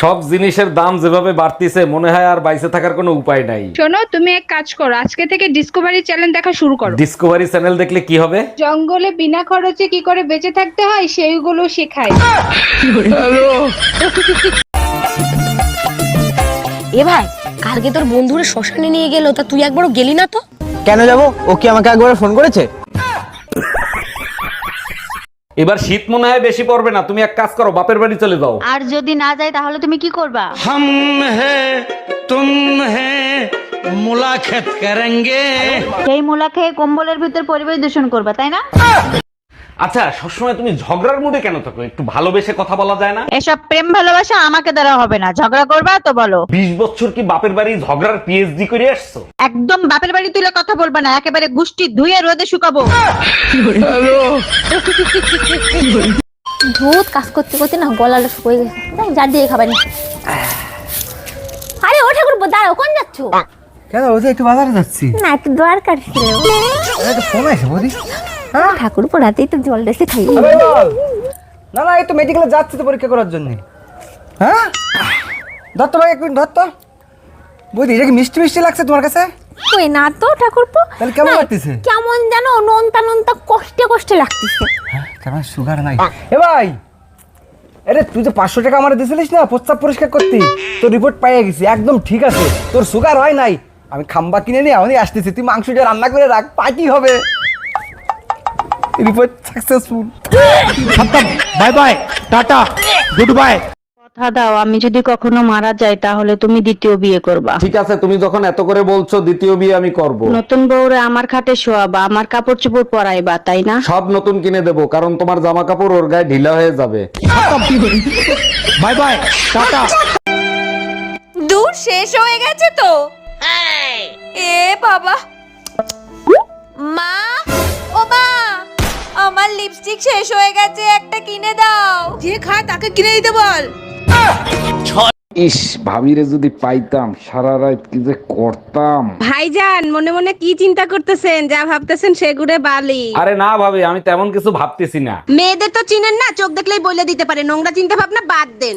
সব জিনিসের দাম যেভাবে বাড়তিছে মনে হয় আর বাইসে থাকার কোনো উপায় নাই। শোনো তুমি এক কাজ করো আজকে থেকে ডিসকভারি চ্যানেল দেখা শুরু করো। ডিসকভারি চ্যানেল দেখলে কি হবে? জঙ্গলে বিনা খরচে কি করে বেঁচে থাকতে হয় সেইগুলো শেখায়। এ ভাই কালকে তোর বন্ধুরা শ্মশানে নিয়ে গেল তা তুই একবারও গেলি না তো? কেন যাব? ও কি আমাকে একবার ফোন করেছে? এবার শীত মনে হয় বেশি পড়বে না। তুমি এক কাজ করো বাপের বাড়ি চলে যাও। আর যদি না যাই তাহলে তুমি কি করবা? হাম হে তুম হে মুলাকাত করেঙ্গে। গে মুলা কম্বলের ভিতর পরিবেশ দূষণ করবা তাই না? আচ্ছা সবসময় তুমি ঝগড়ার মুডে কেন থাকো? একটু ভালোবেসে কথা বলা যায় না? এসব প্রেম ভালোবাসা আমাকে দ্বারা হবে না। ঝগড়া করবা তো বলো। বিশ বছর কি বাপের বাড়ি ঝগড়ার পিএইচডি করে আসছো? একদম বাপের বাড়ি তুলে কথা বলবা না একেবারে গুষ্টি ধুয়ে রোদে শুকাবো। ধুত কাজ করতে করতে না গলাটা শুকিয়ে গেছে। জার দিয়ে খাবার নি। আরে ও ঠাকুর দাঁড়াও কোন যাচ্ছ? কেন বলছি একটু বাজারে যাচ্ছি। না একটু দরকার ছিল ফোন আছে বৌদি। ঠাকুর পড়াতেই তো জল দেশে খাই। না না এই তো মেডিকেলে যাচ্ছি তো পরীক্ষা করার জন্য। হ্যাঁ? ধর তো ভাই এক মিনিট ধর তো। এটা কি মিষ্টি মিষ্টি লাগছে তোমার কাছে? ওই না তো ঠাকুর তাহলে কেমন লাগতেছে? কেমন যেন নন্তা নন্তা কষ্টে কষ্টে লাগতেছে। কেমন সুগার নাই। এ ভাই আরে তুই যে পাঁচশো টাকা আমার দিয়েছিলিস না প্রস্তাব পরিষ্কার করতে। তোর রিপোর্ট পাইয়ে গেছি একদম ঠিক আছে। তোর সুগার হয় নাই। আমি খাম্বা কিনে নিয়ে আমি আসতেছি তুই মাংসটা রান্না করে রাখ পার্টি হবে। রিপোর্ট সাকসেসফুল খতম। Bye bye tata good bye কথা দাও আমি যদি কখনো মারা যাই তাহলে তুমি দ্বিতীয় বিয়ে করবা। ঠিক আছে তুমি যখন এত করে বলছো দ্বিতীয় বিয়ে আমি করব। নতুন বউরে আমার খাটে শোয়াবা আমার কাপড় চোপড় পরাইবা তাই না? সব নতুন কিনে দেবো কারণ তোমার জামা কাপড় ওর গায়ে ঢিলা হয়ে যাবে। বাই বাই টাটা দূর শেষ হয়ে গেছে তো? এ বাবা আমার শেষ হয়ে গেছে একটা কিনে দাও। যে খায় তাকে কিনে দিতে বল। ইস ভাবিরে যদি পাইতাম সারা রাত কি যে করতাম। ভাইজান মনে মনে কি চিন্তা করতেছেন? যা ভাবতেছেন সেগুড়ে বালি। আরে না ভাবি আমি তেমন কিছু ভাবতেছি না। মেয়েদের তো চিনেন না চোখ দেখলেই বলে দিতে পারে। নোংরা চিন্তা ভাবনা বাদ দেন।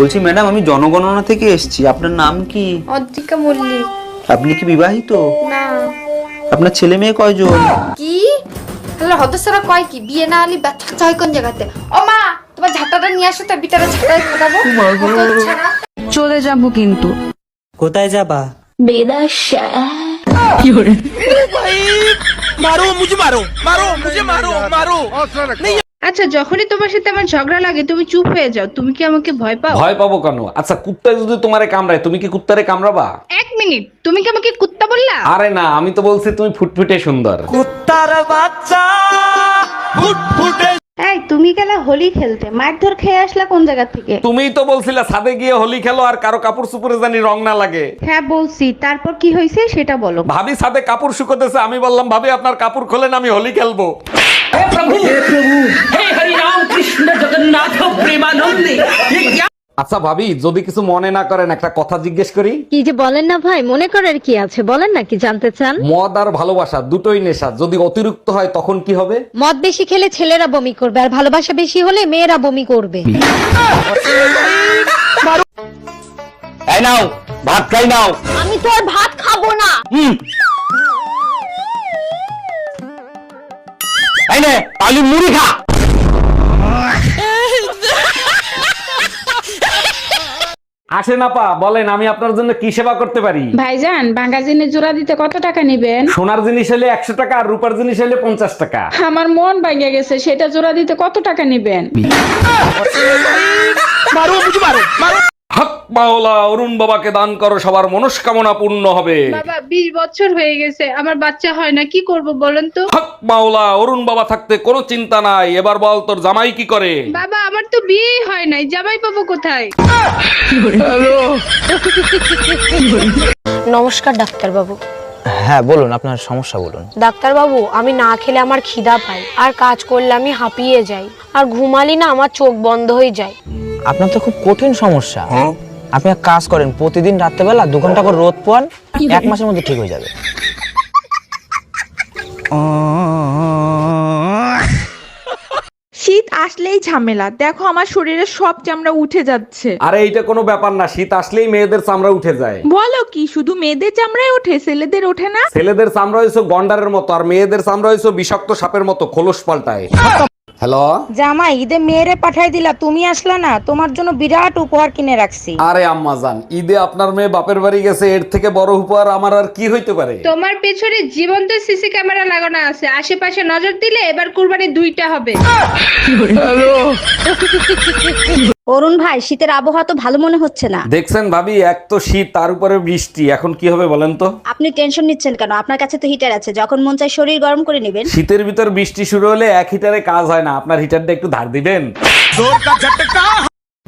বলছি ম্যাডাম আমি জনগণনা থেকে এসেছি। আপনার নাম কি? অদ্রিকা মল্লিক। আপনি কি বিবাহিত? না। আপনার ছেলে মেয়ে কয়জন? কি? তাহলে হতসারা কয় কি? বিয়ে না হলে বাচ্চা চাই কোন জায়গাতে? ও মা তোমার ঝাঁটাটা নিয়ে আসো তো বিটারে ঝাঁটায় হতচ্ছাড়া। চলে যাব কিন্তু। কোথায় যাবা? আচ্ছা যখনই তোমার সাথে আমার ঝগড়া লাগে তুমি চুপ হয়ে যাও। তুমি কি আমাকে ভয় পাও? ভয় পাবো কেন? আচ্ছা কুত্তা যদি তোমারে কামড়ায় তুমি কি কুত্তারে কামড়াবা? এক মিনিট তুমি কি আমাকে কুত্তা বললা? আরে না আমি তো বলছি তুমি ফুটফুটে সুন্দর। কুত্তার বাচ্চা ফুটফুটে এই তুমি গেলে হোলি খেলতে। মারধর খেয়ে আসলা কোন জায়গা থেকে? তুমিই তো বলছিলা ছাদে গিয়ে হোলি খেলো আর কারও কাপড় সুপুরে জানি রং না লাগে। হ্যাঁ বলছি। তারপর কি হয়েছে সেটা বলো। ভাবি ছাদে কাপড় শুকোতেছে আমি বললাম ভাবি আপনার কাপড় খোলেন আমি হোলি খেলব। আচ্ছা ভাবি যদি কিছু মনে না করেন একটা কথা জিজ্ঞেস করি? কি যে বলেন না ভাই মনে করার কি আছে বলেন না কি জানতে চান? মদ আর ভালোবাসা দুটোই নেশা যদি অতিরিক্ত হয় তখন কি হবে? মদ বেশি খেলে ছেলেরা বমি করবে আর ভালোবাসা বেশি হলে মেয়েরা বমি করবে। এই নাও ভাত খাই নাও। আমি তো আর ভাত খাব না। এই নে আলু মুড়ি খা। আসেন আপা বলেন আমি আপনার জন্য কি সেবা করতে পারি? ভাইজান ভাঙ্গা জিনিস জোড়া দিতে কত টাকা নিবেন? সোনার জিনিস হলে একশো টাকা আর রূপার জিনিস হলে পঞ্চাশ টাকা। আমার মন ভাঙে গেছে সেটা জোড়া দিতে কত টাকা নিবেন? মাওলা অরুণ বাবাকে দান করো সবার মনস্কামনা পূর্ণ হবে। বাবা বিশ বছর হয়ে গেছে আমার বাচ্চা হয় না কি করব বলেন তো? হক মাওলা অরুণ বাবা থাকতে কোনো চিন্তা নাই এবার বল তোর জামাই কি করে? বাবা আমার তো বিয়েই হয় নাই জামাই পাবো কোথায়? নমস্কার ডাক্তার বাবু হ্যাঁ বলুন আপনার সমস্যা বলুন। ডাক্তার বাবু আমি না খেলে আমার খিদা পাই আর কাজ করলে আমি হাঁপিয়ে যাই আর ঘুমালি না আমার চোখ বন্ধ হয়ে যায়। আপনার তো খুব কঠিন সমস্যা। আপনি এক কাজ করেন প্রতিদিন রাত্রেবেলা দু ঘণ্টা করে রোদ পোয়ান এক মাসের মধ্যে ঠিক হয়ে যাবে। শীত আসলেই ঝামেলা। দেখো আমার শরীরের সব চামড়া উঠে যাচ্ছে। আরে এইটা কোনো ব্যাপার না। শীত আসলেই মেয়েদের চামড়া উঠে যায়। বলো কি শুধু মেয়েদের চামড়ায় ওঠে ছেলেদের ওঠে না? ছেলেদের চামড়া হয়েছে গন্ডারের মতো আর মেয়েদের চামড়া হয়েছে বিষাক্ত সাপের মতো খোলস পাল্টায়। হ্যালো? জামাই ঈদে মেয়েরে পাঠাই দিলা তুমি আসলা না তোমার জন্য বিরাট উপহার কিনে রাখছি। আরে আম্মা জান ঈদে আপনার মেয়ে বাপের বাড়ি গেছে এর থেকে বড় উপহার আমার আর কি হইতে পারে? তোমার পেছনে জীবন্ত সিসি ক্যামেরা লাগানো আছে আশেপাশে নজর দিলে এবার কুরবানি দুইটা হবে। অরুণ ভাই শীতের আবহাওয়া তো ভালো মনে হচ্ছে না। দেখছেন ভাবি এক তো শীত তার উপরে বৃষ্টি। এখন কি হবে বলেন তো? আপনি টেনশন নিচ্ছেন কেন? আপনার কাছে তো হিটার আছে। যখন মন চায় শরীর গরম করে নেবেন। শীতের ভিতর বৃষ্টি শুরু হলে এক হিটারে কাজ হয় না। আপনার হিটারটা একটু ধার দিবেন।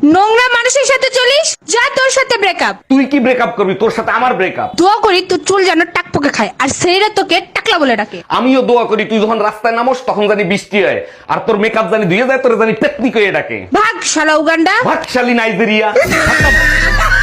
নোংরা মানুষের সাথে চলিস? যা তোর সাথে ব্রেকআপ তুই কি ব্রেকআপ করবি? তোর সাথে আমার ব্রেকআপ দোয়া করি তোর চুল যেন টাক পোকে খায় আর সেইরা তোকে টাকলা বলে ডাকে। আমিও দোয়া করি তুই যখন রাস্তায় নামস তখন জানি বৃষ্টি হয় আর তোর মেকআপ জানি ধুয়ে যায় তোর জানি টেকনিক হয়ে ডাকে। ভাগ শালা উগান্ডা। ভাতশালী নাইজেরিয়া।